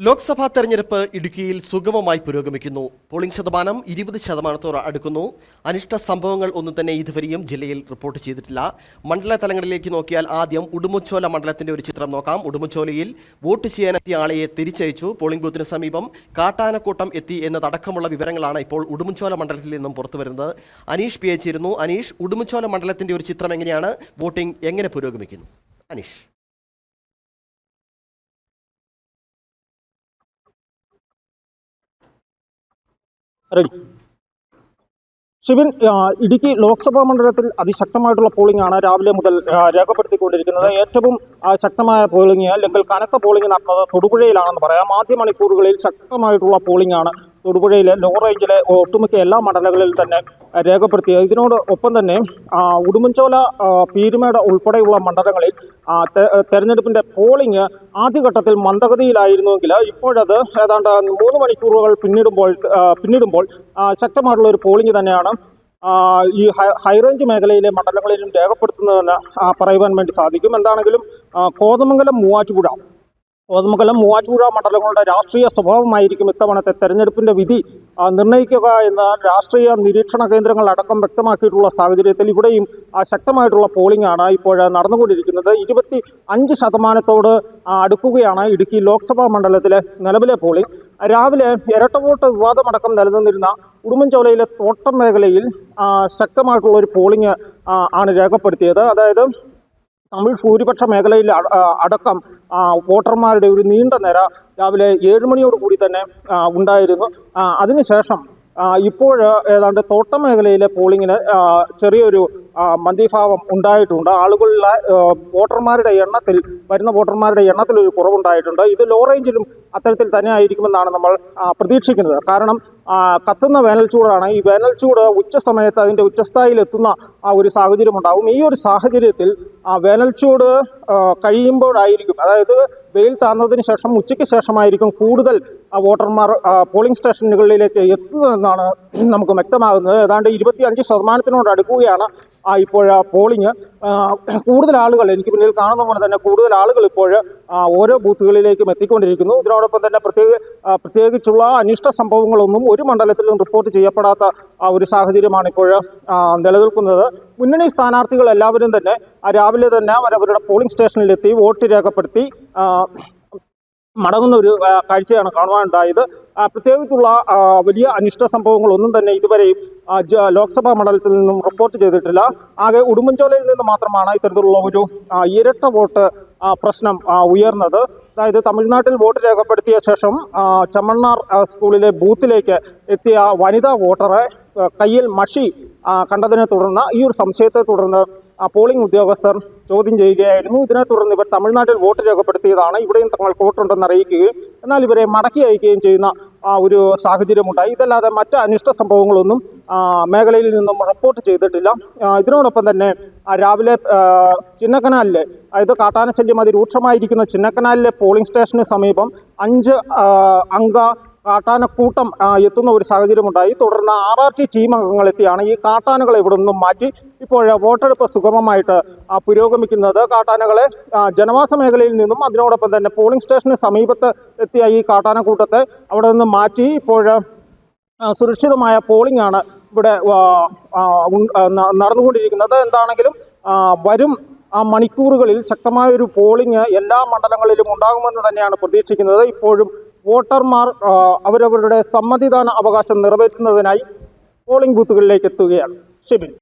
ലോക്സഭാ തെരഞ്ഞെടുപ്പ് ഇടുക്കിയിൽ സുഗമമായി പുരോഗമിക്കുന്നു. പോളിംഗ് ശതമാനം ഇരുപത് ശതമാനത്തോട് അടുക്കുന്നു. അനിഷ്ട സംഭവങ്ങൾ ഒന്നും തന്നെ ഇതുവരെയും ജില്ലയിൽ റിപ്പോർട്ട് ചെയ്തിട്ടില്ല. മണ്ഡല തലങ്ങളിലേക്ക് നോക്കിയാൽ ആദ്യം ഉടുമുച്ചോല മണ്ഡലത്തിന്റെ ഒരു ചിത്രം നോക്കാം. ഉടുമുച്ചോലയിൽ വോട്ട് ചെയ്യാനെത്തിയ ആളെയെ തിരിച്ചയച്ചു. പോളിംഗ് ബൂത്തിന് സമീപം കാട്ടാനക്കൂട്ടം എത്തി എന്നതടക്കമുള്ള വിവരങ്ങളാണ് ഇപ്പോൾ ഉടുമുച്ചോല മണ്ഡലത്തിൽ നിന്നും പുറത്തുവരുന്നത് അനീഷ് പി അനീഷ് ഉടുമുച്ചോല മണ്ഡലത്തിന്റെ ഒരു ചിത്രം എങ്ങനെയാണ്? വോട്ടിംഗ് എങ്ങനെ പുരോഗമിക്കുന്നു? അനീഷ്. റെഡി ആ, ഇടുക്കി ലോക്സഭാ മണ്ഡലത്തിൽ അതിശക്തമായിട്ടുള്ള പോളിംഗ് ആണ് രാവിലെ മുതൽ രേഖപ്പെടുത്തിക്കൊണ്ടിരിക്കുന്നത്. ഏറ്റവും ശക്തമായ പോളിംഗ് അല്ലെങ്കിൽ കനത്ത പോളിംഗ് നടന്നത് തൊടുപുഴയിലാണെന്ന് പറയാം. ആദ്യ മണിക്കൂറുകളിൽ ശക്തമായിട്ടുള്ള പോളിംഗ് ആണ് തൊടുപുഴയിലെ ലോ റേഞ്ചിലെ ഒട്ടുമിക്ക എല്ലാ മണ്ഡലങ്ങളിൽ തന്നെ രേഖപ്പെടുത്തി ഇതിനോട് ഒപ്പം തന്നെ ഉടുമ്പൻചോല പീരുമേട ഉൾപ്പെടെയുള്ള മണ്ഡലങ്ങളിൽ തെരഞ്ഞെടുപ്പിന്റെ പോളിംഗ് ആദ്യഘട്ടത്തിൽ മന്ദഗതിയിലായിരുന്നുവെങ്കിൽ ഇപ്പോഴത് ഏതാണ്ട് മൂന്ന് മണിക്കൂറുകൾ പിന്നിടുമ്പോൾ പിന്നിടുമ്പോൾ ശക്തമായിട്ടുള്ള ഒരു പോളിംഗ് തന്നെയാണ് ഈ ഹൈറേഞ്ച് മേഖലയിലെ മണ്ഡലങ്ങളിലും രേഖപ്പെടുത്തുന്നതെന്ന് പറയുവാൻ വേണ്ടി സാധിക്കും. എന്താണെങ്കിലും കോതമംഗലം മൂവാറ്റുപുഴ കോതമംഗലം മൂവാറ്റുപുഴ മണ്ഡലങ്ങളുടെ രാഷ്ട്രീയ സ്വഭാവമായിരിക്കും ഇത്തവണത്തെ തെരഞ്ഞെടുപ്പിന്റെ വിധി. നിർണയിക്കുക എന്ന രാഷ്ട്രീയ നിരീക്ഷണ കേന്ദ്രങ്ങൾ അടക്കം വ്യക്തമാക്കിയിട്ടുള്ള സാഹചര്യത്തിൽ ഇവിടെയും ശക്തമായിട്ടുള്ള പോളിംഗ് ആണ് ഇപ്പോൾ നടന്നുകൊണ്ടിരിക്കുന്നത്. ഇരുപത്തി അഞ്ച് ശതമാനത്തോട് അടുക്കുകയാണ് ഇടുക്കി ലോക്സഭാ മണ്ഡലത്തിലെ നിലവിലെ പോളിംഗ് രാവിലെ ഇരട്ട വോട്ട് വിവാദമടക്കം നിലനിന്നിരുന്ന ഉടുമ്പൻചോലയിലെ തോട്ടം മേഖലയിൽ ശക്തമായിട്ടുള്ള ഒരു പോളിംഗ് ആണ് രേഖപ്പെടുത്തിയത്. അതായത് തമിഴ് ഭൂരിപക്ഷ മേഖലയിൽ അടക്കം വോട്ടർമാരുടെ ഒരു നീണ്ട നിര രാവിലെ ഏഴ് മണിയോട് കൂടി തന്നെ ഉണ്ടായിരുന്നു. അതിനുശേഷം ഇപ്പോൾ ഏതാണ്ട് തോട്ടം മേഖലയിലെ പോളിങ്ങിന് ചെറിയൊരു മന്ദിഭാവം ഉണ്ടായിട്ടുണ്ട്. ആളുകളിലെ വോട്ടർമാരുടെ എണ്ണത്തിൽ വരുന്ന വോട്ടർമാരുടെ എണ്ണത്തിൽ ഒരു കുറവുണ്ടായിട്ടുണ്ട്. ഇത് ലോ റേഞ്ചിലും അത്തരത്തിൽ തന്നെ ആയിരിക്കുമെന്നാണ് നമ്മൾ പ്രതീക്ഷിക്കുന്നത്. കാരണം കത്തുന്ന വേനൽ ചൂടാണ്. ഈ വേനൽ ചൂട് ഉച്ച സമയത്ത് അതിന്റെ ഉച്ചസ്ഥായിൽ എത്തുന്ന ആ ഒരു സാഹചര്യം ഉണ്ടാവും ഈ ഒരു സാഹചര്യത്തിൽ ആ വേനൽ ചൂട് കഴിയുമ്പോഴായിരിക്കും. അതായത് വെയിൽ താഴ്ന്നതിന് ശേഷം ഉച്ചയ്ക്ക് ശേഷമായിരിക്കും കൂടുതൽ വോട്ടർമാർ പോളിംഗ് സ്റ്റേഷനുകളിലേക്ക് എത്തുന്നതെന്നാണ് നമുക്ക് വ്യക്തമാകുന്നത്. ഏതാണ്ട് ഇരുപത്തി അഞ്ച് ശതമാനത്തിനോട് അടുക്കുകയാണ് ആ, ഇപ്പോൾ പോളിംഗ് കൂടുതൽ ആളുകൾ എനിക്ക് പിന്നിൽ കാണുന്ന പോലെ തന്നെ കൂടുതൽ ആളുകൾ ഇപ്പോൾ ഓരോ ബൂത്തുകളിലേക്കും എത്തിക്കൊണ്ടിരിക്കുന്നു. ഇതിനോടൊപ്പം തന്നെ പ്രത്യേക പ്രത്യേകിച്ചുള്ള അനിഷ്ട സംഭവങ്ങളൊന്നും ഒരു മണ്ഡലത്തിലും റിപ്പോർട്ട് ചെയ്യപ്പെടാത്ത ഒരു സാഹചര്യമാണ് ഇപ്പോൾ നിലനിൽക്കുന്നത്. മുന്നണി സ്ഥാനാർത്ഥികൾ എല്ലാവരും തന്നെ രാവിലെ തന്നെ അവരവരുടെ പോളിംഗ് സ്റ്റേഷനിലെത്തി വോട്ട് രേഖപ്പെടുത്തി മടങ്ങുന്ന ഒരു കാഴ്ചയാണ് കാണുവാനുണ്ടായത് പ്രത്യേകിച്ചുള്ള വലിയ അനിഷ്ട സംഭവങ്ങളൊന്നും തന്നെ ഇതുവരെയും ലോക്സഭാ മണ്ഡലത്തിൽ നിന്നും റിപ്പോർട്ട് ചെയ്തിട്ടില്ല. ആകെ ഉടുമ്പൻചോലയിൽ നിന്ന് മാത്രമാണ് ഇത്തരത്തിലുള്ള ഒരു ഇരട്ട വോട്ട് പ്രശ്നം ഉയർന്നത്. അതായത് തമിഴ്നാട്ടിൽ വോട്ട് രേഖപ്പെടുത്തിയ ശേഷം ചമ്മണ്ണാർ സ്കൂളിലെ ബൂത്തിലേക്ക് എത്തിയ വനിതാ വോട്ടറെ കയ്യിൽ മഷി കണ്ടതിനെ തുടർന്ന് ഈ ഒരു സംശയത്തെ തുടർന്ന് ആ പോളിംഗ് ഉദ്യോഗസ്ഥർ ചോദ്യം ചെയ്യുകയായിരുന്നു. ഇതിനെ തുടർന്ന് ഇവർ തമിഴ്നാട്ടിൽ വോട്ട് രേഖപ്പെടുത്തിയതാണ്. ഇവിടെയും തങ്ങൾക്ക് വോട്ടുണ്ടെന്ന് അറിയിക്കുകയും എന്നാൽ ഇവരെ മടക്കി അയക്കുകയും ചെയ്യുന്ന ആ ഒരു സാഹചര്യമുണ്ടായി. ഇതല്ലാതെ മറ്റ് അനിഷ്ട സംഭവങ്ങളൊന്നും മേഖലയിൽ നിന്നും റിപ്പോർട്ട് ചെയ്തിട്ടില്ല. ഇതിനോടൊപ്പം തന്നെ രാവിലെ ചിന്നക്കനാലിലെ അതായത് കാട്ടാനശല്യം അതിരൂക്ഷമായിരിക്കുന്ന ചിന്നക്കനാലിലെ പോളിംഗ് സ്റ്റേഷന് സമീപം അഞ്ച് അംഗ കാട്ടാനക്കൂട്ടം കൂട്ടം എത്തുന്ന ഒരു സാഹചര്യമുണ്ടായി. തുടർന്ന് ആർ ആർ ടി ടീം അംഗങ്ങൾ എത്തിയാണ്. ഈ കാട്ടാനകളെ ഇവിടെ നിന്നും മാറ്റി ഇപ്പോൾ വോട്ടെടുപ്പ് സുഗമമായിട്ട് പുരോഗമിക്കുന്നത്. കാട്ടാനകളെ ജനവാസ മേഖലയിൽ നിന്നും അതിനോടൊപ്പം തന്നെ പോളിംഗ് സ്റ്റേഷന് സമീപത്ത് എത്തിയ ഈ കാട്ടാനക്കൂട്ടത്തെ അവിടെ നിന്ന് മാറ്റി. ഇപ്പോൾ സുരക്ഷിതമായ പോളിംഗ് ആണ് ഇവിടെ നടന്നുകൊണ്ടിരിക്കുന്നത്. എന്താണെങ്കിലും വരും ആ മണിക്കൂറുകളിൽ ശക്തമായൊരു പോളിംഗ് എല്ലാ മണ്ഡലങ്ങളിലും ഉണ്ടാകുമെന്ന് തന്നെയാണ് പ്രതീക്ഷിക്കുന്നത്. ഇപ്പോഴും വോട്ടർമാർ അവരവരുടെ സമ്മതിദാന അവകാശം നിറവേറ്റുന്നതിനായി പോളിംഗ് ബൂത്തുകളിലേക്ക് എത്തുകയാണ്. ഷിബിൻ.